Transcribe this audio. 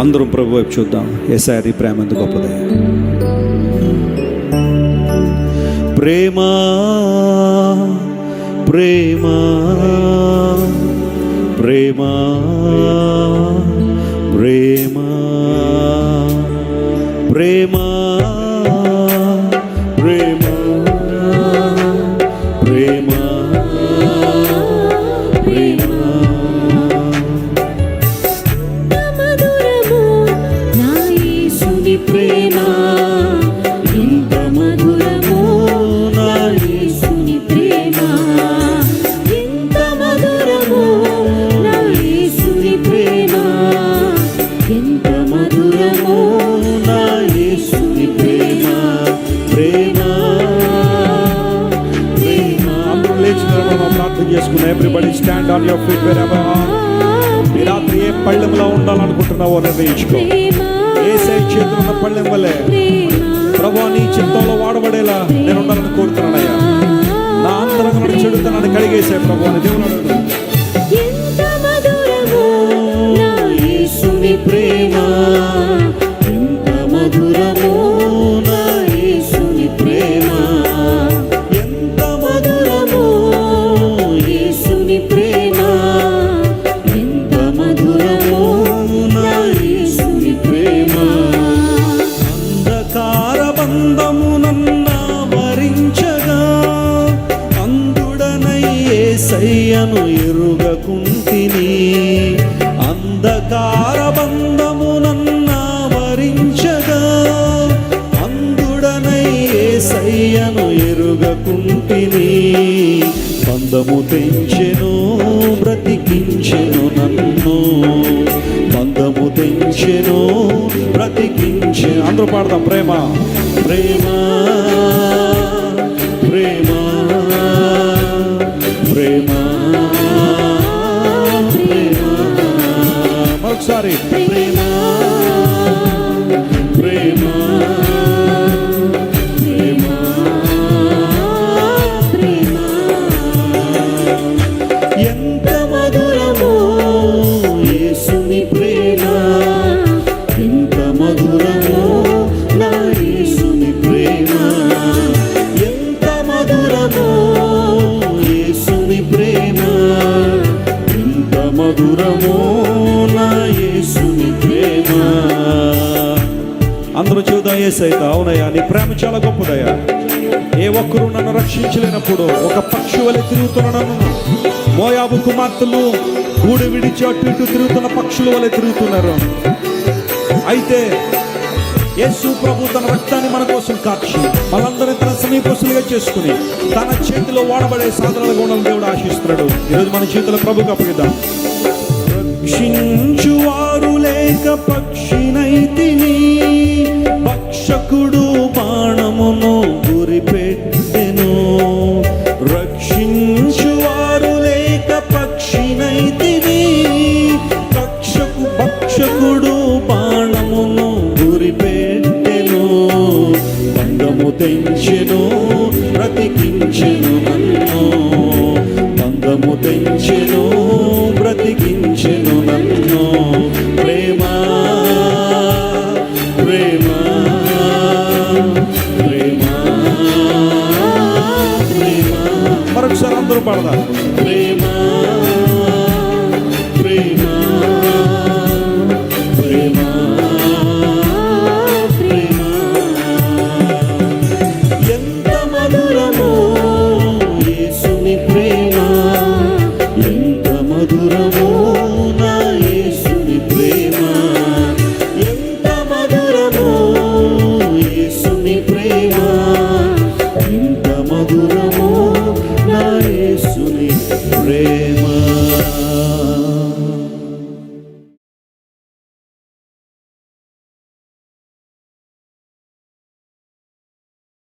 అందరం ప్రభు వైపు చూద్దాం. ఏసారి ప్రేమ ఎందుకు గొప్పదయ్యా? ప్రేమ ప్రేమ ప్రేమ ప్రేమ ప్రేమ. On your feet wherever ఈ రాత్రి ఏ పళ్ళెంలో ఉండాలనుకుంటున్నావో నిర్ణయించుకో ఏ సైడ్ చేతులు ఉన్న పళ్ళెం వల్లే ప్రభా నీ చిత్తంలో వాడబడేలా నేను ఉండాలని కోరుతున్నానయ్యా నా అంతరంగం చెడుతనాన్ని కడిగేసే ప్రభు అని దేవుడు అడుగుతున్నాను. ప్రేమ. ఆనందమునన్న బంధము నన్న వరించగా అందుడనై ఏసయ్యను ఎరుగకుంటిని. అంధకార బంధము నన్న వరించగా అందుడనై ఏసయ్యను ఎరుగకుంటిని. బంధము తెంచెను బ్రతికించెను నన్ను. బంధము తెంచెను బ్రతికించె అందరూ పాడదాం ప్రేమ. ప్రేమ ప్రేమ ప్రేమ ప్రేమ. మరొకసారి మధురమో నా యేసుని ప్రేమ. అందరూ చూద్దాం ఏసైతే అవునయ్యా నీ ప్రేమ చాలా గొప్పదయ్యా. ఏ ఒక్కరు నన్ను రక్షించలేనప్పుడు ఒక పక్షి వలె తిరుగుతున్న మోయాబు కుమార్తెలు గూడు విడిచి అటు ఇటు తిరుగుతున్న పక్షుల వలె తిరుగుతున్నారు. అయితే యేసు ప్రభు తన రక్తాన్ని మన కోసం కార్చి మనందరినీ తన సమీపస్తులుగా చేసుకుని తన చేతిలో వాడబడే సాధనలుగా ఉండాలని దేవుడు ఆశిస్తున్నాడు. ఈరోజు మన చేతిలో ప్రభుకు అప్పగిద్దాం రక్షించువారు లేక పక్షినైతిని భక్షకుడు బాణమును గురిపెట్టెను రక్షించువారు లేక పక్షినైతిని భక్షకు భక్షకుడు బాణమును గురిపెట్టెను బంధము తెంచెను ప్రతికించెను నన్ను. bardak. love.